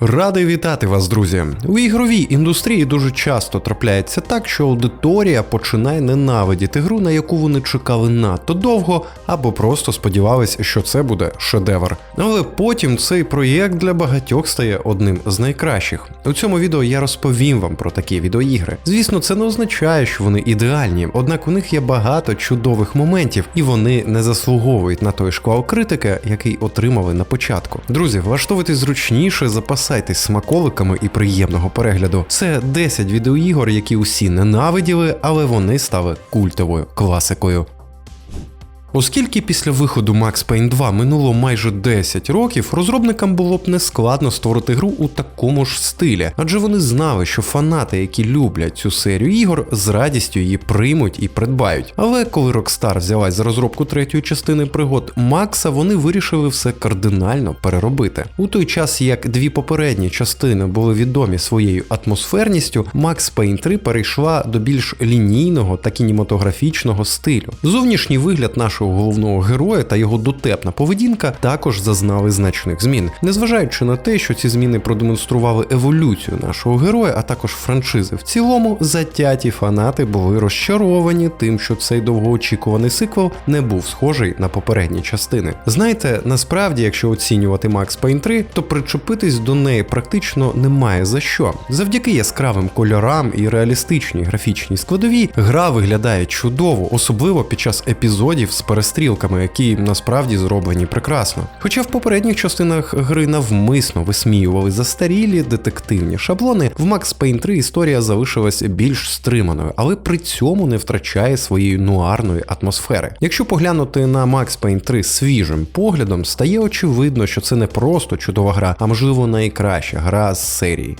Радий вітати вас, друзі. У ігровій індустрії дуже часто трапляється так, що аудиторія починає ненавидіти гру, на яку вони чекали надто довго, або просто сподівались, що це буде шедевр. Але потім цей проєкт для багатьох стає одним з найкращих. У цьому відео я розповім вам про такі відеоігри. Звісно, це не означає, що вони ідеальні, однак у них є багато чудових моментів, і вони не заслуговують на той шквал критики, який отримали на початку. Друзі, влаштовуйтесь зручніше, запасайтесь смаколиками і приємного перегляду. Це 10 відеоігор, які усі ненавиділи, але вони стали культовою класикою. Оскільки після виходу Max Payne 2 минуло майже 10 років, розробникам було б нескладно створити гру у такому ж стилі, адже вони знали, що фанати, які люблять цю серію ігор, з радістю її приймуть і придбають. Але коли Rockstar взялась за розробку третьої частини пригод Макса, вони вирішили все кардинально переробити. У той час як дві попередні частини були відомі своєю атмосферністю, Max Payne 3 перейшла до більш лінійного та кінематографічного стилю. Зовнішній вигляд нашого головного героя та його дотепна поведінка також зазнали значних змін, незважаючи на те, що ці зміни продемонстрували еволюцію нашого героя, а також франшизи. В цілому затяті фанати були розчаровані тим, що цей довгоочікуваний сиквел не був схожий на попередні частини. Знаєте, насправді, якщо оцінювати Max Payne 3, то причепитись до неї практично немає за що. Завдяки яскравим кольорам і реалістичній графічній складовій, гра виглядає чудово, особливо під час епізодів з перестрілками, які насправді зроблені прекрасно. Хоча в попередніх частинах гри навмисно висміювали застарілі детективні шаблони, в Max Payne 3 історія залишилась більш стриманою, але при цьому не втрачає своєї нуарної атмосфери. Якщо поглянути на Max Payne 3 свіжим поглядом, стає очевидно, що це не просто чудова гра, а можливо найкраща гра з серії.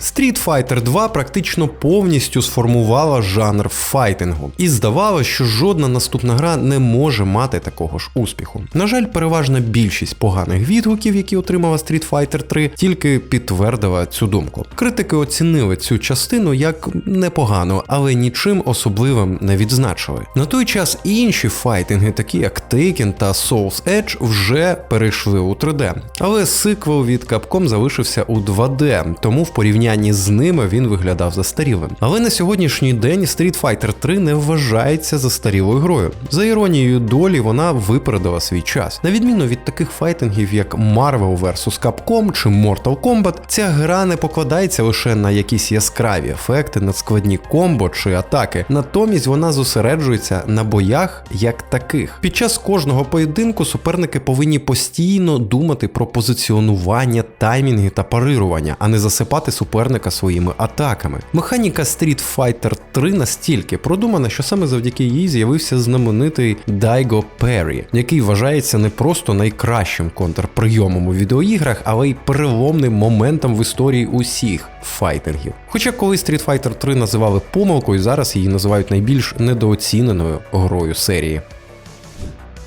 Street Fighter 2 практично повністю сформувала жанр файтингу, і здавалося, що жодна наступна гра не може мати такого ж успіху. На жаль, переважна більшість поганих відгуків, які отримала Street Fighter 3, тільки підтвердила цю думку. Критики оцінили цю частину як непогану, але нічим особливим не відзначили. На той час інші файтинги, такі як Taken та Souls Edge, вже перейшли у 3D. Але сиквел від Capcom залишився у 2D, тому в порівнянні порівнянні з ними він виглядав застарілим. Але на сьогоднішній день Street Fighter 3 не вважається застарілою грою. За іронією долі, вона випередила свій час. На відміну від таких файтингів, як Marvel vs. Capcom чи Mortal Kombat, ця гра не покладається лише на якісь яскраві ефекти, надскладні комбо чи атаки. Натомість вона зосереджується на боях як таких. Під час кожного поєдинку суперники повинні постійно думати про позиціонування, таймінги та парирування, а не засипати суперника суперника своїми атаками. Механіка Street Fighter 3 настільки продумана, що саме завдяки їй з'явився знаменитий Daigo Parry, який вважається не просто найкращим контрприйомом у відеоіграх, але й переломним моментом в історії усіх файтингів. Хоча колись Street Fighter 3 називали помилкою, зараз її називають найбільш недооціненою грою серії.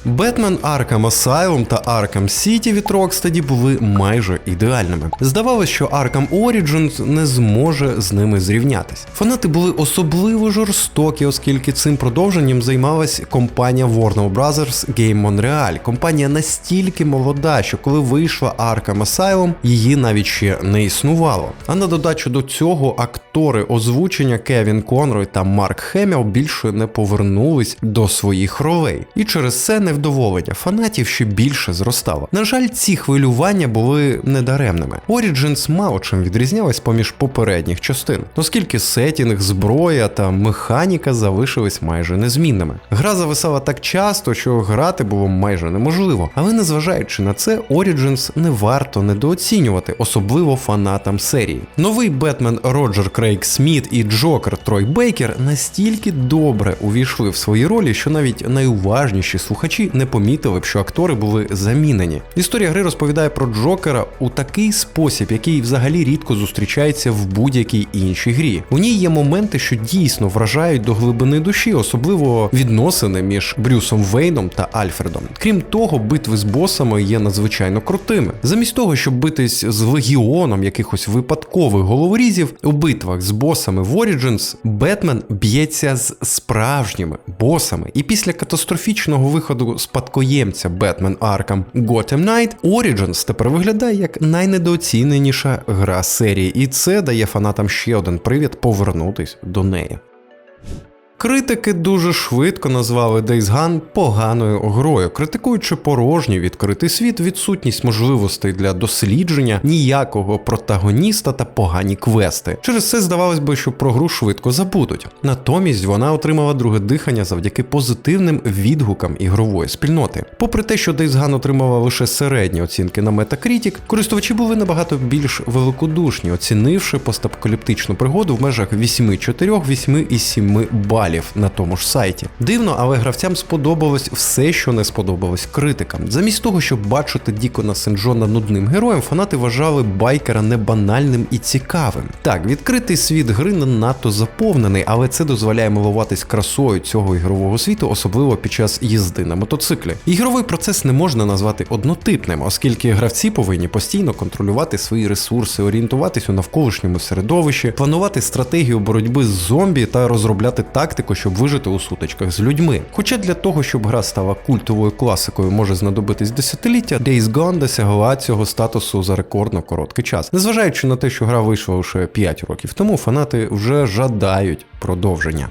Бетмен Arkham Asylum та Arkham City від Rocksteady були майже ідеальними. Здавалося, що Arkham Origins не зможе з ними зрівнятись. Фанати були особливо жорстокі, оскільки цим продовженням займалась компанія Warner Bros. Game Montreal. Компанія настільки молода, що коли вийшла Arkham Asylum, її навіть ще не існувало. А на додачу до цього актори озвучення Кевін Конрой та Марк Хеміл більше не повернулись до своїх ролей. І через це не невдоволення фанатів ще більше зростало. На жаль, ці хвилювання були недаремними. Origins мало чим відрізнялась поміж попередніх частин, оскільки сетінг, зброя та механіка залишились майже незмінними. Гра зависала так часто, що грати було майже неможливо. Але незважаючи на це, Origins не варто недооцінювати, особливо фанатам серії. Новий Бетмен Роджер Крейг Сміт і Джокер Трой Бейкер настільки добре увійшли в свої ролі, що навіть найуважніші слухачі глядачі не помітили б, що актори були замінені. Історія гри розповідає про Джокера у такий спосіб, який взагалі рідко зустрічається в будь-якій іншій грі. У ній є моменти, що дійсно вражають до глибини душі, особливо відносини між Брюсом Вейном та Альфредом. Крім того, битви з босами є надзвичайно крутими. Замість того, щоб битись з легіоном якихось випадкових головорізів, у битвах з босами в Origins Бетмен б'ється з справжніми босами, і після катастрофічного виходу спадкоємця Batman Arkham Gotham Knight, Origins тепер виглядає як найнедооціненіша гра серії, і це дає фанатам ще один привід повернутись до неї. Критики дуже швидко назвали Days Gone поганою грою, критикуючи порожній відкритий світ, відсутність можливостей для дослідження, ніякого протагоніста та погані квести. Через це здавалось би, що про гру швидко забудуть. Натомість вона отримала друге дихання завдяки позитивним відгукам ігрової спільноти. Попри те, що Days Gone отримала лише середні оцінки на Metacritic, користувачі були набагато більш великодушні, оцінивши постапокаліптичну пригоду в межах 8,4, 8,7 балів на тому ж сайті. Дивно, але гравцям сподобалось все, що не сподобалось критикам. Замість того, щоб бачити Дікона Сенджона нудним героєм, фанати вважали байкера небанальним і цікавим. Так, відкритий світ гри не надто заповнений, але це дозволяє милуватись красою цього ігрового світу, особливо під час їзди на мотоциклі. Ігровий процес не можна назвати однотипним, оскільки гравці повинні постійно контролювати свої ресурси, орієнтуватись у навколишньому середовищі, планувати стратегію боротьби з зомбі та розробляти тактику тактику, щоб вижити у сутичках з людьми. Хоча для того, щоб гра стала культовою класикою, може знадобитись десятиліття, Days Gone досягла цього статусу за рекордно короткий час. Незважаючи на те, що гра вийшла лише 5 років тому, фанати вже жадають продовження.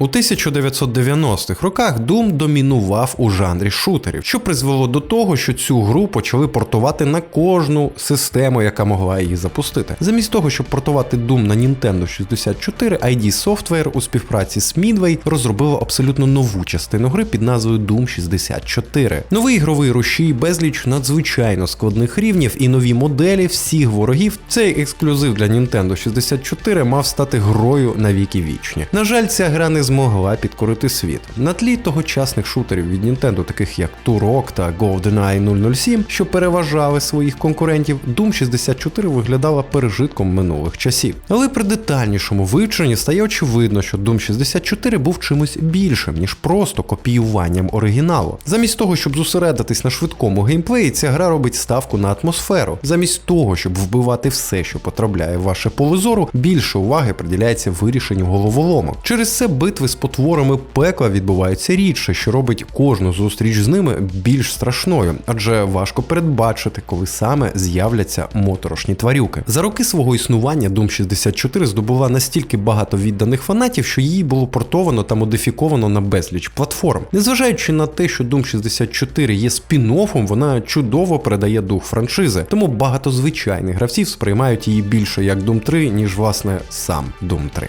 У 1990-х роках Doom домінував у жанрі шутерів, що призвело до того, що цю гру почали портувати на кожну систему, яка могла її запустити. Замість того, щоб портувати Doom на Nintendo 64, ID Software у співпраці з Midway розробило абсолютно нову частину гри під назвою Doom 64. Новий ігровий рушій, безліч надзвичайно складних рівнів і нові моделі всіх ворогів. Цей ексклюзив для Nintendo 64 мав стати грою на віки вічні. На жаль, ця гра не змогла підкорити світ. На тлі тогочасних шутерів від Nintendo, таких як Turok та GoldenEye 007, що переважали своїх конкурентів, Doom 64 виглядала пережитком минулих часів. Але при детальнішому вивченні стає очевидно, що Doom 64 був чимось більшим, ніж просто копіюванням оригіналу. Замість того, щоб зосередитись на швидкому геймплеї, ця гра робить ставку на атмосферу. Замість того, щоб вбивати все, що потрапляє в ваше поле зору, більше уваги приділяється вирішенню головоломок. Через це битва битви з потворами пекла відбуваються рідше, що робить кожну зустріч з ними більш страшною, адже важко передбачити, коли саме з'являться моторошні тварюки. За роки свого існування Doom 64 здобула настільки багато відданих фанатів, що її було портовано та модифіковано на безліч платформ. Незважаючи на те, що Doom 64 є спін-оффом, вона чудово передає дух франшизи, тому багато звичайних гравців сприймають її більше як Doom 3, ніж власне сам Doom 3.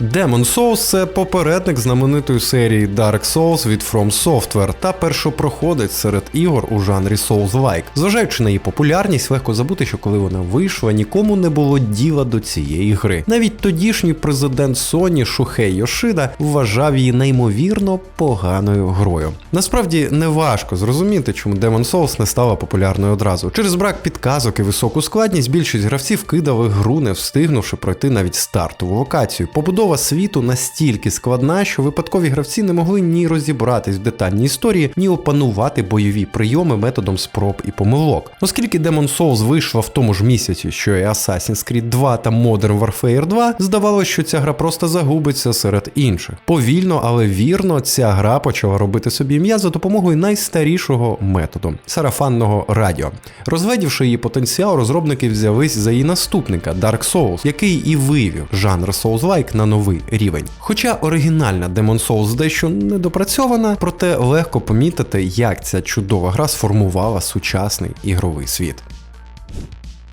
Demon Souls це попередник знаменитої серії Dark Souls від From Software та першопроходець серед ігор у жанрі Souls-like. Зважаючи на її популярність, легко забути, що коли вона вийшла, нікому не було діла до цієї гри. Навіть тодішній президент Sony Шухей Йошида вважав її неймовірно поганою грою. Насправді не важко зрозуміти, чому Demon Souls не стала популярною одразу. Через брак підказок і високу складність більшість гравців кидали гру, не встигнувши пройти навіть стартову локацію. Побудова Побудова світу настільки складна, що випадкові гравці не могли ні розібратись в детальній історії, ні опанувати бойові прийоми методом спроб і помилок. Оскільки Demon Souls вийшла в тому ж місяці, що і Assassin's Creed 2 та Modern Warfare 2, здавалося, що ця гра просто загубиться серед інших. Повільно, але вірно, ця гра почала робити собі ім'я за допомогою найстарішого методу сарафанного радіо. Розведівши її потенціал, розробники взялись за її наступника Dark Souls, який і вивів жанр Souls-like на новий рівень. Хоча оригінальна Demon Souls дещо недопрацьована, проте легко помітити, як ця чудова гра сформувала сучасний ігровий світ.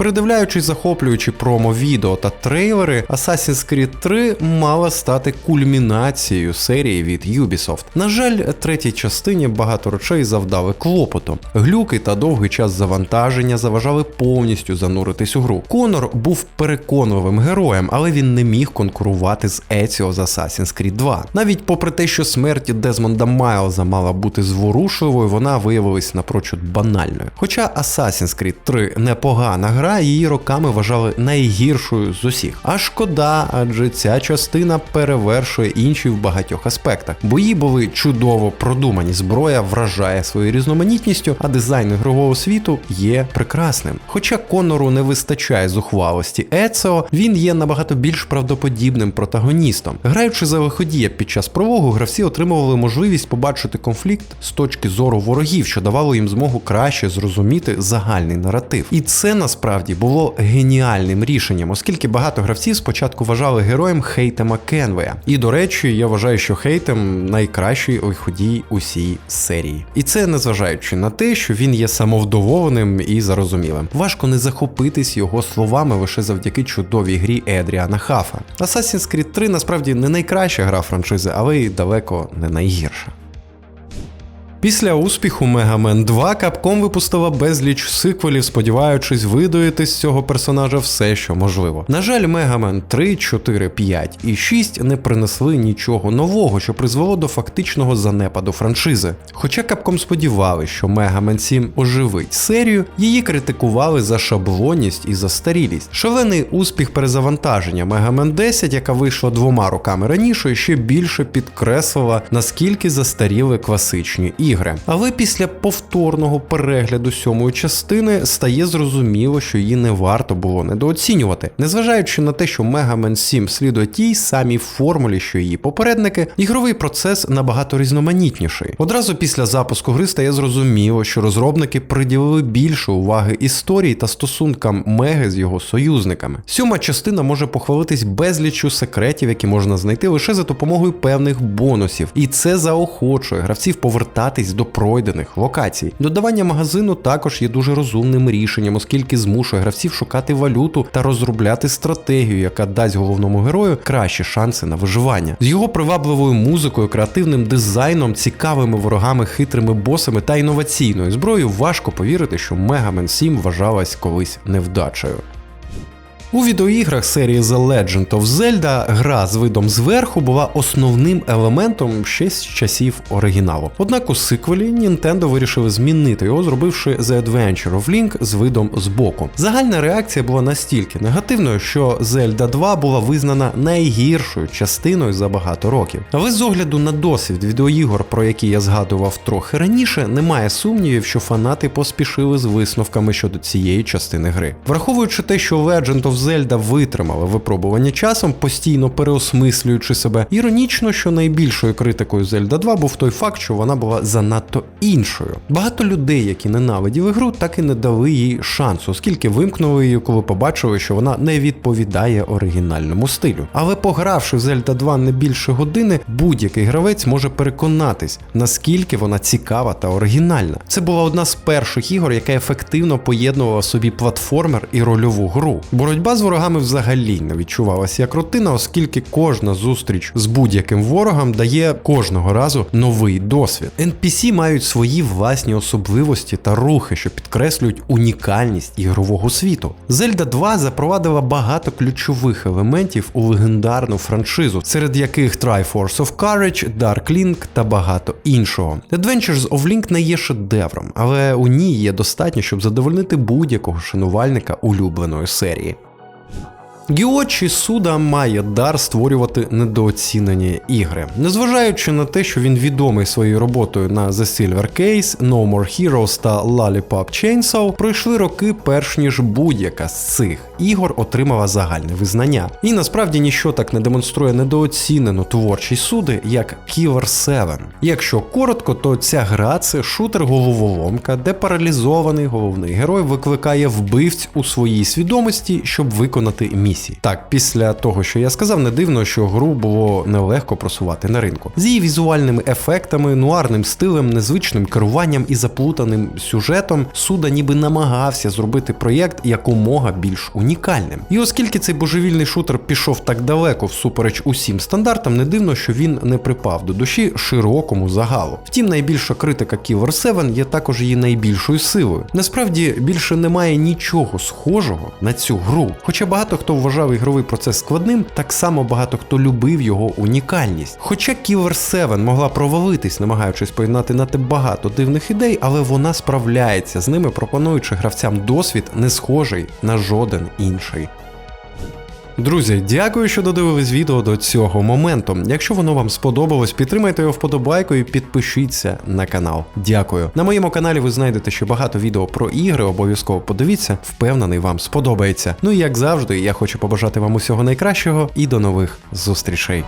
Передивляючись захоплюючи промо-відео та трейлери, Assassin's Creed 3 мала стати кульмінацією серії від Ubisoft. На жаль, третій частині багато речей завдали клопоту. Глюки та довгий час завантаження заважали повністю зануритись у гру. Конор був переконливим героєм, але він не міг конкурувати з Еціо з Assassin's Creed 2. Навіть попри те, що смерть Дезмонда Майлза мала бути зворушливою, вона виявилась напрочуд банальною. Хоча Assassin's Creed 3 непогана гра гра її роками вважали найгіршою з усіх. А шкода, адже ця частина перевершує інші в багатьох аспектах. Бої були чудово продумані. Зброя вражає своєю різноманітністю, а дизайн ігрового світу є прекрасним. Хоча Конору не вистачає зухвалості Ецео, він є набагато більш правдоподібним протагоністом. Граючи за лиходія під час прологу, гравці отримували можливість побачити конфлікт з точки зору ворогів, що давало їм змогу краще зрозуміти загальний наратив. І це насправді було геніальним рішенням, оскільки багато гравців спочатку вважали героєм Хейтема Кенвея. І до речі, я вважаю, що Хейтем найкращий лиходій усій серії. І це незважаючи на те, що він є самовдоволеним і зарозумілим. Важко не захопитись його словами лише завдяки чудовій грі Едріана Хафа. Assassin's Creed 3 насправді не найкраща гра франшизи, але й далеко не найгірша. Після успіху Man 2 Capcom випустила безліч сиквелів, сподіваючись видоїти з цього персонажа все, що можливо. На жаль, Man 3, 4, 5 і 6 не принесли нічого нового, що призвело до фактичного занепаду франшизи. Хоча Capcom сподівалися, що Mega Man 7 оживить серію, її критикували за шаблонність і застарілість. Шалений успіх перезавантаження Mega Man 10, яка вийшла двома роками раніше, ще більше підкреслила, наскільки застаріли класичні ігри ігри. Але після повторного перегляду сьомої частини стає зрозуміло, що її не варто було недооцінювати. Незважаючи на те, що Mega Man 7 слідує тій самій формулі, що її попередники, ігровий процес набагато різноманітніший. Одразу після запуску гри стає зрозуміло, що розробники приділили більше уваги історії та стосункам Меги з його союзниками. Сьома частина може похвалитись безліччю секретів, які можна знайти лише за допомогою певних бонусів, і це заохочує гравців повертати повертатись до пройдених локацій. Додавання магазину також є дуже розумним рішенням, оскільки змушує гравців шукати валюту та розробляти стратегію, яка дасть головному герою кращі шанси на виживання. З його привабливою музикою, креативним дизайном, цікавими ворогами, хитрими босами та інноваційною зброєю важко повірити, що Man 7 вважалась колись невдачею. У відеоіграх серії The Legend of Zelda гра з видом зверху була основним елементом ще з часів оригіналу. Однак у сиквелі Nintendo вирішили змінити його, зробивши The Adventure of Link з видом збоку. Загальна реакція була настільки негативною, що Zelda 2 була визнана найгіршою частиною за багато років. Але з огляду на досвід відеоігор, про які я згадував трохи раніше, немає сумнівів, що фанати поспішили з висновками щодо цієї частини гри. Враховуючи те, що Legend of Зельда витримала випробування часом, постійно переосмислюючи себе. Іронічно, що найбільшою критикою Зельда 2 був той факт, що вона була занадто іншою. Багато людей, які ненавиділи гру, так і не дали їй шансу, оскільки вимкнули її, коли побачили, що вона не відповідає оригінальному стилю. Але погравши в Зельда 2 не більше години, будь-який гравець може переконатись, наскільки вона цікава та оригінальна. Це була одна з перших ігор, яка ефективно поєднувала собі платформер і рольову гру. Боротьба Боротьба з ворогами взагалі не відчувалася як рутина, оскільки кожна зустріч з будь-яким ворогом дає кожного разу новий досвід. NPC мають свої власні особливості та рухи, що підкреслюють унікальність ігрового світу. Zelda 2 запровадила багато ключових елементів у легендарну франшизу, серед яких Triforce of Courage, Dark Link та багато іншого. Adventures of Link не є шедевром, але у ній є достатньо, щоб задовольнити будь-якого шанувальника улюбленої серії. Гіочі Суда має дар створювати недооцінені ігри. Незважаючи на те, що він відомий своєю роботою на The Silver Case, No More Heroes та Lollipop Chainsaw, пройшли роки перш ніж будь-яка з цих ігор отримала загальне визнання. І насправді ніщо так не демонструє недооцінену творчість суди, як Killer 7. Якщо коротко, то ця гра це шутер-головоломка, де паралізований головний герой викликає вбивць у своїй свідомості, щоб виконати місій. Так, після того, що я сказав, не дивно, що гру було нелегко просувати на ринку. З її візуальними ефектами, нуарним стилем, незвичним керуванням і заплутаним сюжетом, суда ніби намагався зробити проєкт якомога більш унікальним. Унікальним. І оскільки цей божевільний шутер пішов так далеко всупереч усім стандартам, не дивно, що він не припав до душі широкому загалу. Втім, найбільша критика Killer 7 є також її найбільшою силою. Насправді більше немає нічого схожого на цю гру. Хоча багато хто вважав ігровий процес складним, так само багато хто любив його унікальність. Хоча Killer 7 могла провалитись, намагаючись поєднати надто багато дивних ідей, але вона справляється з ними, пропонуючи гравцям досвід не схожий на жоден інший. Друзі, дякую, що додивились відео до цього моменту. Якщо воно вам сподобалось, підтримайте його вподобайкою і підпишіться на канал. Дякую. На моєму каналі ви знайдете ще багато відео про ігри, обов'язково подивіться, впевнений, вам сподобається. Ну і як завжди, я хочу побажати вам усього найкращого і до нових зустрічей.